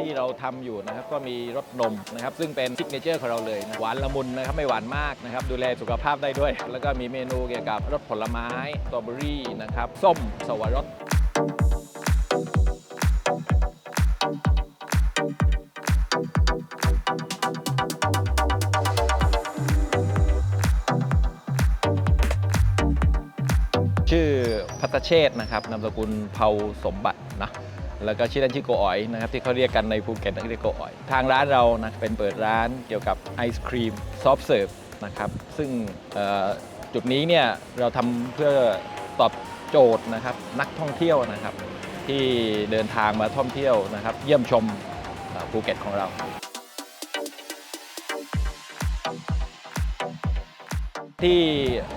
ที่เราทำอยู่นะครับก็มีรสนมนะครับซึ่งเป็นซิกเนเจอร์ของเราเลยนะหวานละมุนนะครับไม่หวานมากนะครับดูแลสุขภาพได้ด้วย แล้วก็มีเมนูเกี่ยวกับรสผลไม้สตรอเบอรี่นะครับส้มสวรส พัตเชษ์นะครับนามสกุลเผาสมบัตินะแล้วก็ชื่อเล่นชื่อโกอ๋อยนะครับที่เขาเรียกกันในภูเก็ตเรียกโกอ๋อย ทางร้านเรานะเป็นเปิดร้านเกี่ยวกับไอศครีมซอฟต์เสิร์ฟนะครับซึ่งจุดนี้เนี่ยเราทำเพื่อตอบโจทย์นะครับนักท่องเที่ยวนะครับ ที่เดินทางมาท่องเที่ยวนะครับ เยี่ยมชมภูเก็ตของเรา ที่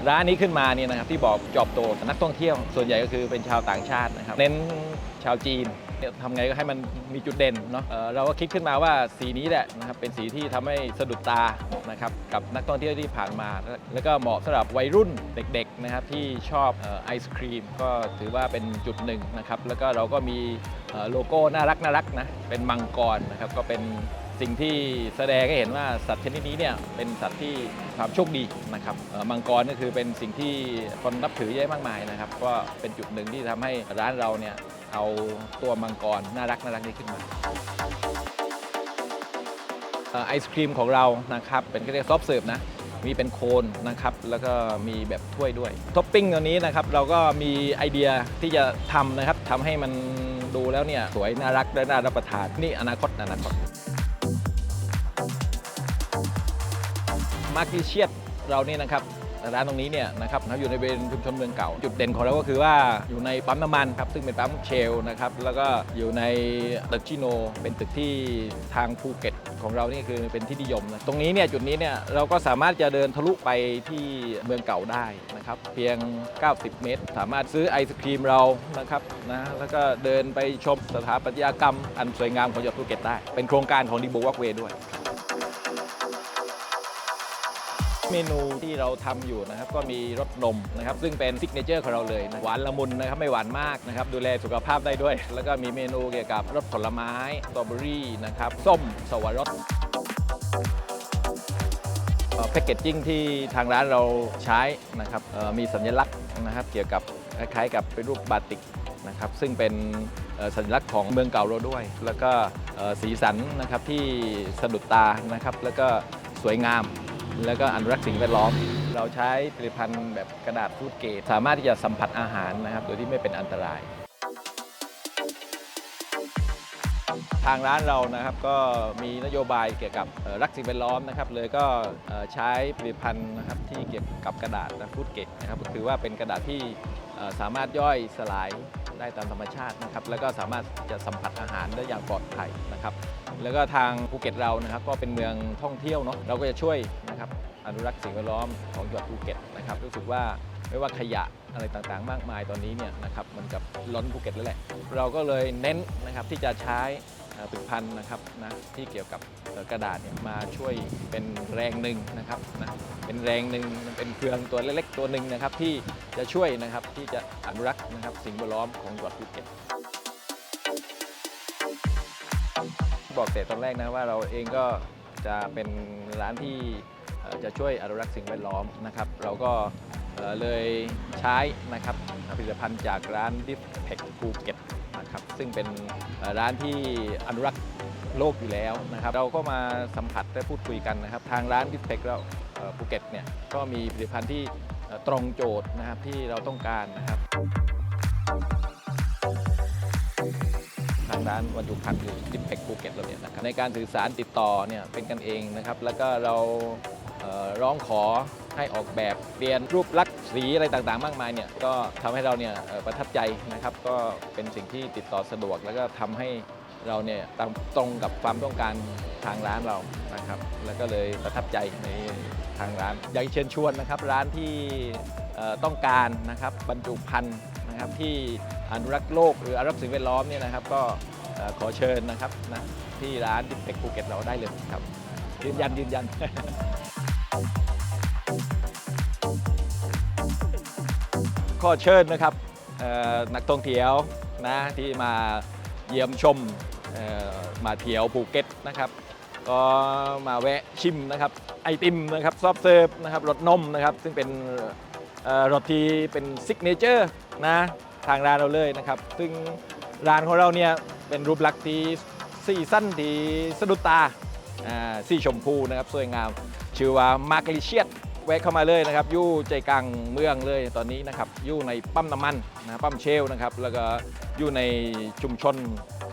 ร้านนี้ขึ้นมาเนี่ยนะครับที่บอกจอบโตนักท่องเที่ยว ส่วนใหญ่ก็คือเป็นชาวต่างชาตินะครับเน้นชาวจีนเนี่ยทำไงก็ให้มันมีจุดเด่นเนาะเราก็คิดขึ้นมาว่าสีนี้แหละนะครับเป็นสีที่ทำให้สะดุดตานะครับกับนักท่องเที่ยวที่ผ่านมา แล้วก็เหมาะสำหรับวัยรุ่นเด็กๆนะครับที่ชอบไอศครีม ก็ถือว่าเป็นจุดหนึ่งนะครับแล้วก็เราก็มีโลโก้น่ารักน่ารักนะเป็นมังกรนะครับก็เป็น สิ่งที่แสดงให้เห็นว่าสัตว์ชนิดนี้เนี่ยเป็นสัตว์ที่ความโชคดีนะครับมังกรก็คือเป็นสิ่งที่คนนับถือเยอะมากมายนะครับ ก็เป็นจุดหนึ่งที่ทำให้ร้านเราเนี่ยเอาตัวมังกรน่ารักน่ารักนี้ขึ้นมาไอศครีมของเรานะครับเป็นเรียกซอฟเสิร์ฟนะมีเป็นโคนนะครับแล้วก็มีแบบถ้วยด้วยท็อปปิ้งตัวนี้นะครับเราก็มีไอเดียที่จะทำนะครับทำให้มันดูแล้วเนี่ยสวยน่ารักและน่ารับประทานนี่อนาคตอนาคต มาร์กิเชียตเรานี่นะครับร้านตรงนี้เนี่ยนะครับอยู่ในเวณชุมชนเมืองเก่า จุดเด่นของเราก็คือว่าอยู่ในปั๊มน้ำมันครับซึ่งเป็นปั๊มเชลนะครับแล้วก็อยู่ในตึกชิโน เป็นตึกที่ทางภูเก็ตของเรานี่คือเป็นที่นิยมนะตรงนี้เนี่ยจุดนี้เนี่ยเราก็สามารถจะเดินทะลุไปที่เมืองเก่าได้นะครับเพียง 90 เมตร สามารถซื้อไอศครีมเรานะครับนะแล้วก็เดินไปชมสถาปัตยกรรมอันสวยงามของจังหวัดภูเก็ตได้ เป็นโครงการของดีโบวักเวด้วย เมนูที่เราทำอยู่นะครับก็มีรสนมนะครับซึ่งเป็นซิกเนเจอร์ของเราเลยนะหวานละมุนนะครับไม่หวานมากนะครับดูแลสุขภาพได้ด้วย แล้วก็มีเมนูเกี่ยวกับรสผลไม้สตรอเบอรี่นะครับส้มสวรสแพคเกจจิ้งที่ทางร้านเราใช้นะครับมีสัญลักษณ์นะครับเกี่ยวกับคล้ายๆกับเป็นรูปบาติกนะครับซึ่งเป็นสัญลักษณ์ของเมืองเก่าเราด้วย แล้วก็สีสันนะครับที่สะดุดตานะครับแล้วก็สวยงาม แล้วก็อนุรักษ์สิ่งแวดล้อม เราใช้ผลิตภัณฑ์แบบกระดาษฟูดเกรดสามารถที่จะสัมผัสอาหารนะครับ โดยที่ไม่เป็นอันตราย ทางร้านเรานะครับก็มีนโยบายเกี่ยวกับรักสิ่งแวดล้อมนะครับ เลยก็ใช้ผลิตภัณฑ์นะครับที่เกี่ยวกับกระดาษนะฟูดเกรดนะครับก็คือว่าเป็นกระดาษที่สามารถย่อยสลายได้ตามธรรมชาตินะครับ แล้วก็สามารถจะสัมผัสอาหารได้อย่างปลอดภัยนะครับ แล้วก็ทางภูเก็ตเรานะครับ ก็เป็นเมืองท่องเที่ยวเนาะเราก็จะช่วย นะครับอนุรักษ์สิ่งแวดล้อมของจังหวัดภูเก็ตนะครับรู้สึกว่าไม่ว่าขยะอะไรต่างๆ มากมายตอนนี้เนี่ยนะครับมันกับล้นภูเก็ตแล้วแหละ เราก็เลยเน้นนะครับที่จะใช้ผลิตภัณฑ์นะครับนะที่เกี่ยวกับกระดาษเนี่ยมาช่วยเป็นแรงหนึ่งนะครับนะเป็นแรงหนึ่งเป็นเครื่องตัวเล็กๆตัวหนึ่งนะครับที่จะช่วยนะครับที่จะอนุรักษ์นะครับสิ่งแวดล้อมของจังหวัดภูเก็ตบอกแต่ตอนแรกนะว่าเราเองก็จะเป็นร้านที่ จะช่วยอนุรักษ์สิ่งแวดล้อมนะครับ เราก็เลยใช้นะครับผลิตภัณฑ์จากร้านดิฟเ c ภูเก็ตนะครับซึ่งเป็นร้านที่อนุรักษ์โลกอยู่แล้วนะครับ เราก็มาสัมผัสและพูดคุยกันนะครับ ทางร้านดิฟเ c เราเอ่อภูเก็ตเนี่ยก็มีผลิตภัณฑ์ที่ตรงโจทย์นะครับที่เราต้องการนะครับทางร้านวันยุพันธ์คือดิฟเพ็กภูเก็ตเราเนี่ยนะครับในการสื่อสารติดต่อเนี่ยเป็นกันเองนะครับ แล้วก็เรา ร้องขอให้ออกแบบเปลี่ยนรูปลักษณ์สีอะไรต่างๆ มากมายเนี่ยก็ทำให้เราเนี่ยประทับใจนะครับ ก็เป็นสิ่งที่ติดต่อสะดวก แล้วก็ทำให้เราเนี่ยตรงตรงกับความต้องการทางร้านเรานะครับ แล้วก็เลยประทับใจในทางร้าน อยากเชิญชวนนะครับร้านที่ต้องการนะครับบรรจุภัณฑ์นะครับที่อนุรักษ์โลกหรืออนุรักษ์สิ่งแวดล้อมเนี่ยนะครับ ก็ขอเชิญนะครับนะที่ร้านดิเพ็กภูเก็ตเราได้เลยครับยืนยันยืนยัน ขอเชิญนะครับนักท่องเที่ยวนะที่มาเยี่ยมชมมาเที่ยวภูเก็ตนะครับ ก็มาแวะชิมนะครับไอติมนะครับซอฟเซิร์ฟนะครับรสนมนะครับ ซึ่งเป็นรสที่เป็นซิกเนเจอร์นะทางร้านเราเลยนะครับ ซึ่งร้านของเราเนี่ยเป็นรูปลักษณ์ที่สีสั้นที่สะดุดตาอ่าสีชมพูนะครับสวยงาม ชื่อว่ามาร์กลิเชียต แวะเข้ามาเลยนะครับยู่ใจกลางเมืองเลยตอนนี้นะครับยู่ในปั๊มน้ำมันนะปั๊มเชลนะครับแล้วก็อยู่ในชุมชน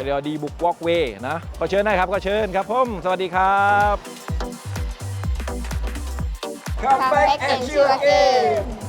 เรียกว่าดีบุกวอล์กเวย์นะขอเชิญนะครับขอเชิญครับผมสวัสดีครับ Come back and chill again